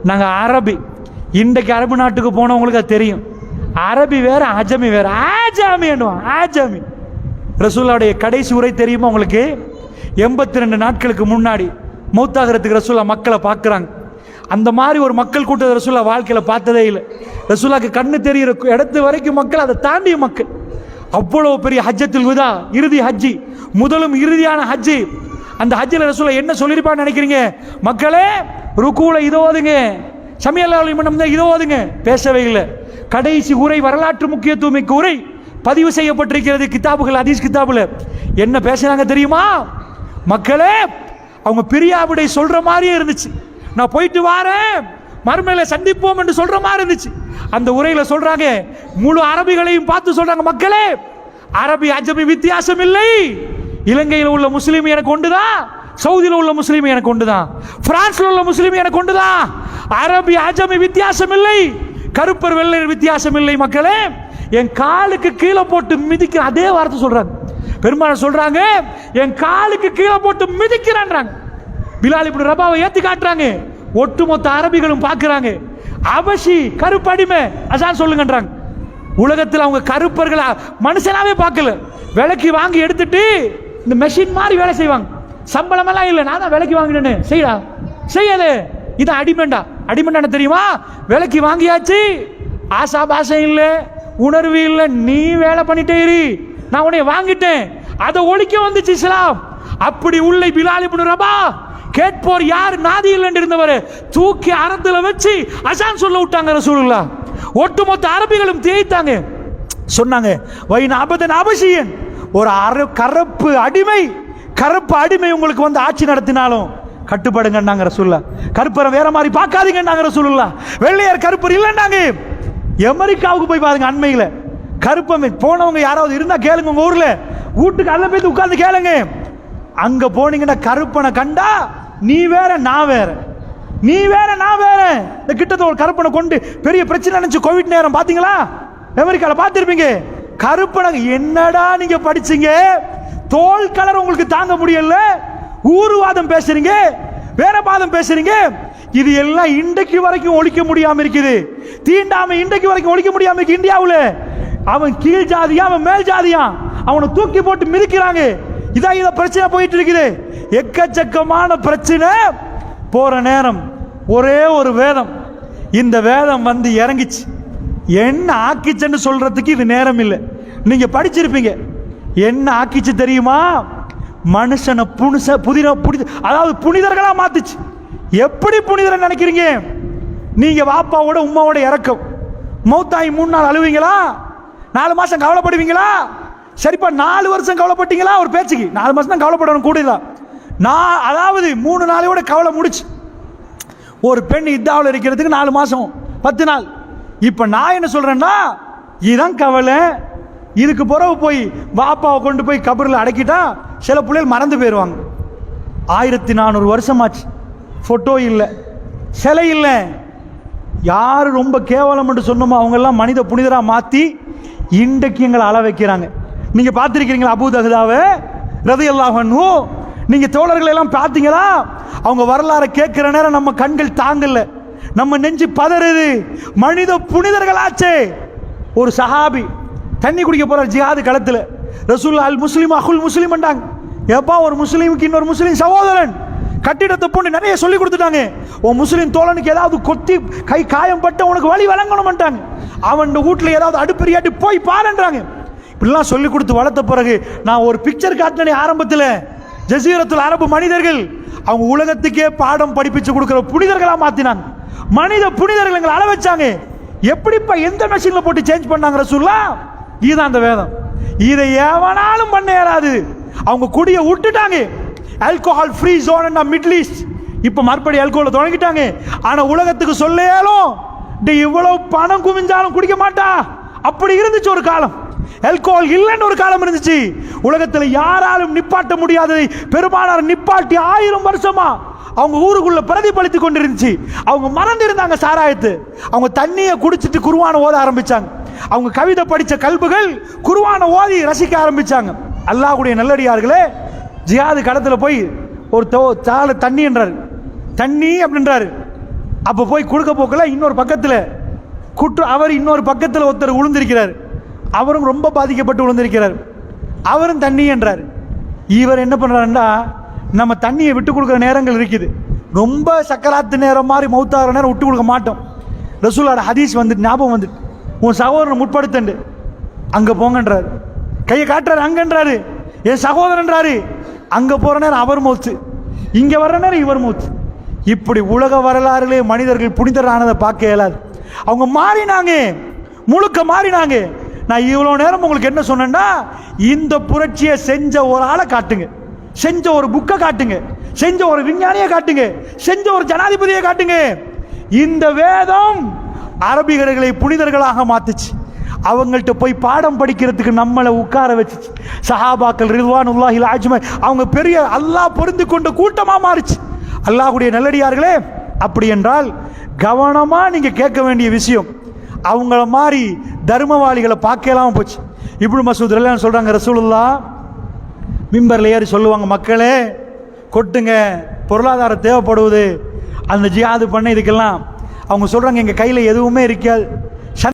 நாங்கள் அரபி. இன்றைக்கு அரபு நாட்டுக்கு போனவங்களுக்கு அது தெரியும். அரபி வேற அஜமி வேற. ஆஜாமி என்னுவான்? ஆஜாமி. ரசூல்லாவுடைய கடைசி உரை தெரியுமா உங்களுக்கு? எண்பத்தி ரெண்டு நாட்களுக்கு முன்னாடி மௌத்தாகிறதுக்கு ரசூல்லா மக்களை பார்க்குறாங்க. அந்த மாதிரி ஒரு மக்கள் கூட்டத்தை ரசூல்லா வாழ்க்கையில் பார்த்ததே இல்லை. ரசூல்லாக்கு கண்ணு தெரிகிற இடத்து வரைக்கும் மக்கள் அதை தாண்டிய மக்கள். அவ்வளோ பெரிய ஹஜ்ஜத்தில் விதா இறுதி ஹஜ்ஜி. முதலும் இறுதியான ஹஜ்ஜி. அந்த ஹஜ்ஜில் ரசூலா என்ன சொல்லியிருப்பான்னு நினைக்கிறீங்க? மக்களே ருக்கூல இதோ ஓதுங்க. சமையல் மன்னம் தான் இதோ ஓதுங்க. பேசவே இல்லை. கடைசி உரை வரலாற்று முக்கியத்துவம் மிக்க உரை பதிவு செய்யப்பட்டிருக்கிறது கிதாபுகள் அதீஸ் கிதாபுல. என்ன பேசுகிறாங்க தெரியுமா? மக்களே அவங்க பிரியாவிடை சொல்ற மாதிரியே இருந்துச்சு. நான் போயிட்டு வாரேன். மறுமையில சந்திப்போம் என்று சொல்ற மாதிரி இருந்துச்சு. அந்த உரையில சொல்றாங்க முழு அரபிகளையும் பார்த்து சொல்றாங்க மக்களே. அரபி அஜமி வித்தியாசம் இல்லை. இலங்கையில் உள்ள முஸ்லீம் எனக்கு ஒன்றுதான் சவுதியில் உள்ள முஸ்லீம் எனக்கு ஒன்றுதான் பிரான்ஸ்ல உள்ள முஸ்லீம் எனக்கு ஒன்றுதான் அரபி அஜமி வித்தியாசம் இல்லை கருப்பர் வெள்ளையர் வித்தியாசம் இல்லை மக்களே. என் காலுக்கு கீழே போட்டு மிதிக்கிற அதே வார்த்தை சொல்றாங்க. பெருமாள் சொல்றாங்க என் காலுக்கு கீழே போட்டு மிதிக்கிறான்றாங்க. பிலால் இப்படி ரபாவை ஏத்தி காட்டுறாங்க. ஒட்டுமொத்த அரபிகளும் பார்க்குறாங்க. அவசி கருப்படிமை அதான் சொல்லுங்கன்றாங்க. உலகத்தில் அவங்க கருப்பர்களை மனுஷனாவே பார்க்கல. விலைக்கு வாங்கி எடுத்துட்டு இந்த மெஷின் மாதிரி வேலை செய்வாங்க. சம்பளம் எல்லாம் இல்லை நான் தான் விலைக்கு வாங்கினேன்னு செய்யடா செய்யாது இது அடிமெண்டா. அடிமெண்டா தெரியுமா? விலைக்கு வாங்கியாச்சு. ஆசா பாசம் இல்லை உணர்வு இல்லை. நீ வேலை பண்ணிட்டே இரு. நான் உன்னை வாங்கிட்டேன். அதை ஒழிக்க வந்துச்சு இஸ்லாம். அப்படி உள்ள பிலாலி ரபா கேட்போர் யார்? நாதி இல்லைன்னு இருந்தவர். தூக்கி அறத்துல வச்சு அசான் சொல்ல விட்டாங்க ரசூலுல்லா. ஒட்டுமொத்த அரபிகளும் தேய்த்தாங்க. சொன்னாங்க வைன் அபதன் அவசியன் ஒரு அர கருப்பு அடிமை கருப்பு அடிமை உங்களுக்கு வந்து ஆட்சி நடத்தினாலும் கட்டுப்படுங்கன்னாங்க சொல்ல கருப்பரை வேற மாதிரி பார்க்காதீங்கன்னாங்க ரசூலுல்லா. வெள்ளையர் கருப்பர் இல்லைன்னாங்க. அமெரிக்காவுக்கு போய் பாருங்க அண்மையில். கருப்பமை போனவங்க யாராவது இருந்தா கேளுங்க உங்க ஊர்ல. வீட்டுக்கு அல்ல போய் உட்கார்ந்து கேளுங்க. அங்க போனீங்கன்னா கருப்பனை கண்டா நீ வேற நான் வேற. நீ வேற நான் வேற. இந்த கிட்டத்தட்ட ஒரு கருப்பனை கொண்டு பெரிய பிரச்சனை நினைச்சு கோவிட் நேரம் பாத்தீங்களா அமெரிக்கால பார்த்துருப்பீங்க. கருப்பனை என்னடா நீங்க படிச்சீங்க? தோல் கலர் உங்களுக்கு தாங்க முடியல. ஊருவாதம் பேசுறீங்க. வேற பாதம் பேசுறீங்க. இது எல்லாம் இன்றைக்கு வரைக்கும் ஒழிக்க முடியாம இருக்குது. தீண்டாமை இன்றைக்கு வரைக்கும் ஒழிக்க முடியாம இருக்கு இந்தியாவுல. அவன் கீழ் ஜாதியா அவன் மேல் ஜாதியா? அவனை தூக்கி போட்டு மிதிக்கிறாங்க. இதான் இதை பிரச்சனை போயிட்டு இருக்குது. எக்கச்சக்கமான பிரச்சனை. போற நேரம் ஒரே ஒரு வேதம். இந்த வேதம் வந்து இறங்கிச்சு. என்ன ஆக்கிச்சன்னு சொல்றதுக்கு இது நேரம் இல்லை. நீங்க படிச்சிருப்பீங்க. என்ன ஆக்கிச்சு தெரியுமா? மனுஷனை புனிச புதிர புனித அதாவது புனிதர்களா மாத்துச்சு. எப்படி புனிதரை நினைக்கிறீங்க? நீங்க வாப்பாவோட உமாவோட இறக்கம். மௌத்தாய் மூணு நாள் அழுவீங்களா? நாலு மாசம் கவலைப்படுவீங்களா? சரிப்பா நாலு வருஷம் கவலைப்பட்டீங்களா? ஒரு பேச்சுக்கு. நாலு மாசம் தான் கவலைப்படணும் கூடுதலாம் நான் அதாவது மூணு நாளையோட கவலை முடிச்சு. ஒரு பெண் இத்தாவில் இருக்கிறதுக்கு நாலு மாசம் பத்து நாள். இப்போ நான் என்ன சொல்கிறேன்னா இதுதான் கவலை. இதுக்கு பிறகு போய் பாப்பாவை கொண்டு போய் கபரில் அடக்கிட்டா சில பிள்ளைகள் மறந்து போயிடுவாங்க. ஆயிரத்தி நானூறு வருஷமாச்சு. ஃபோட்டோ இல்லை. சிலை இல்லை. யார் ரொம்ப கேவலம் என்று சொன்னோமோ அவங்கெல்லாம் மனித புனிதராக மாற்றி இன்றைக்கு எங்களை அள வைக்கிறாங்க. நீங்கள் பார்த்துருக்கிறீங்களா அபு தகுதாவை? ரதி அல்லாஹன்ஹூ நீங்கள் தோழர்களெல்லாம் பார்த்தீங்களா? அவங்க வரலாறை கேட்குற நேரம் நம்ம கண்கள் தாங்கலை. நம்ம நெஞ்சு பதறுது. மனித புனிதர்களாச்சே. ஒரு சஹாபி தண்ணி குடிக்க போற ஜிஹாது களத்தில். ரசூல் அல் முஸ்லீம் அகுல் முஸ்லிம் ஏப்பா ஒரு முஸ்லீமுக்கு இன்னொரு முஸ்லீம் சகோதரன். கட்டிடத்தை போட்டு நிறைய சொல்லி கொடுத்துட்டாங்க. உன் முஸ்லீம் தோழனுக்கு ஏதாவது கொத்தி கை காயம் பட்டு உனக்கு வழி வழங்கணும்ட்டாங்க அவன் வீட்டில் ஏதாவது அடுப்பெரியாட்டி போய் பாருன்றாங்க இப்படிலாம் சொல்லி கொடுத்து வளர்த்த பிறகு நான் ஒரு பிக்சர் காட்டினே ஆரம்பத்தில். ஜசீரத்தில் அரபு மனிதர்கள் அவங்க உலகத்துக்கே பாடம் படிப்பிச்சு கொடுக்குற புனிதர்களாக மாற்றினாங்க மனித புனிதர்கள் எங்களை அள வச்சாங்க. எப்படிப்பா எந்த மெஷினில் போட்டு சேஞ்ச் பண்ணாங்க ரசூல்லா? இதுதான் அந்த வேதம். இதை எவனாலும் பண்ண இயலாது. அவங்க குடிய விட்டுட்டாங்க alcohol free zone middle east இப்போ மறுபடி ஆல்கோஹால் தொடங்கிட்டாங்க. ஆனால் உலகத்துக்கு சொல்லேலும் இவ்வளவு பணம் குவிஞ்சாலும் குடிக்க மாட்டா. அப்படி இருந்துச்சு ஒரு காலம். ஆல்கோஹால் இல்லைன்னு ஒரு காலம் இருந்துச்சு. உலகத்தில் யாராலும் நிப்பாட்ட முடியாததை பெருமானார் நிப்பாட்டி ஆயிரம் வருஷமா அவங்க ஊருக்குள்ள பிரதிபலித்து கொண்டிருந்துச்சு. அவங்க மறந்திருந்தாங்க சாராயத்து. அவங்க தண்ணியை குடிச்சிட்டு குருவான ஓத ஆரம்பிச்சாங்க. அவங்க கவிதை படித்த கல்புகள் குருவான ஓதி ரசிக்க ஆரம்பிச்சாங்க. அல்லாஹுடைய நல்லடியார்களே ஜியாது கடத்தில் போய் ஒரு தோ தாள தண்ணி என்றார். தண்ணி அப்படின்றாரு. அப்போ போய் கொடுக்க போக்கல இன்னொரு பக்கத்தில் குற்ற அவர் இன்னொரு பக்கத்தில் ஒருத்தர் விழுந்திருக்கிறார் அவரும் ரொம்ப பாதிக்கப்பட்டு விழுந்திருக்கிறார் அவரும் தண்ணி என்றார். இவர் என்ன பண்ணுறாருன்னா நம்ம தண்ணியை விட்டு கொடுக்குற நேரங்கள் இருக்குது. ரொம்ப சக்கராத்து நேரம் மாதிரி மௌத்தாகிற நேரம் விட்டு கொடுக்க மாட்டோம். ரசூலோட ஹதீஸ் வந்துட்டு ஞாபகம் வந்துட்டு உன் சகோதரனை முற்படுத்தண்டு. அங்கே போங்கன்றாரு. கையை காட்டுறாரு அங்கன்றாரு. என் சகோதரன்றாரு. அங்கே போகிற நேரம் அவர் மூச்சு இங்கே வர்ற நேரம் இவர் மூச்சு இப்படி உலக வரலாறுலே மனிதர்கள் புனிதரானதை பார்க்க இயலாது. அவங்க மாறினாங்க. முழுக்க மாறினாங்க. நான் இவ்வளோ நேரம் உங்களுக்கு என்ன சொன்னேன்னா இந்த புரட்சியை செஞ்ச ஒரு ஆளை காட்டுங்க. செஞ்ச ஒரு புக்கை காட்டுங்க. செஞ்ச ஒரு விஞ்ஞானியை காட்டுங்க. செஞ்ச ஒரு ஜனாதிபதியை காட்டுங்க. இந்த வேதம் அரபிகர்களை புனிதர்களாக மாத்துச்சு. அவங்கள்ட்ட போய் பாடம் படிக்கிறதுக்கு நம்மளை உட்கார வச்சுச்சு. சஹாபாக்கள் ரிதுவானுல்லாஹில் ஆஜ்மை அவங்க பெரிய அல்லாஹ் பொருந்து கொண்ட கூட்டமாக மாறுச்சு. அல்லாஹுடைய நல்லடியார்களே அப்படி என்றால் கவனமாக நீங்கள் கேட்க வேண்டிய விஷயம். அவங்கள மாதிரி தர்மவாளிகளை பார்க்கலாம் போச்சு. இப்படி மசூத் எல்லாம் ரசூலுல்லா மிம்பரில் ஏறி சொல்லுவாங்க மக்களே கொட்டுங்க. பொருளாதாரம் தேவைப்படுவது. அந்த ஜியாது பண்ண இதுக்கெல்லாம் அவங்க சொல்கிறாங்க எங்கள் கையில் எதுவுமே இருக்காது.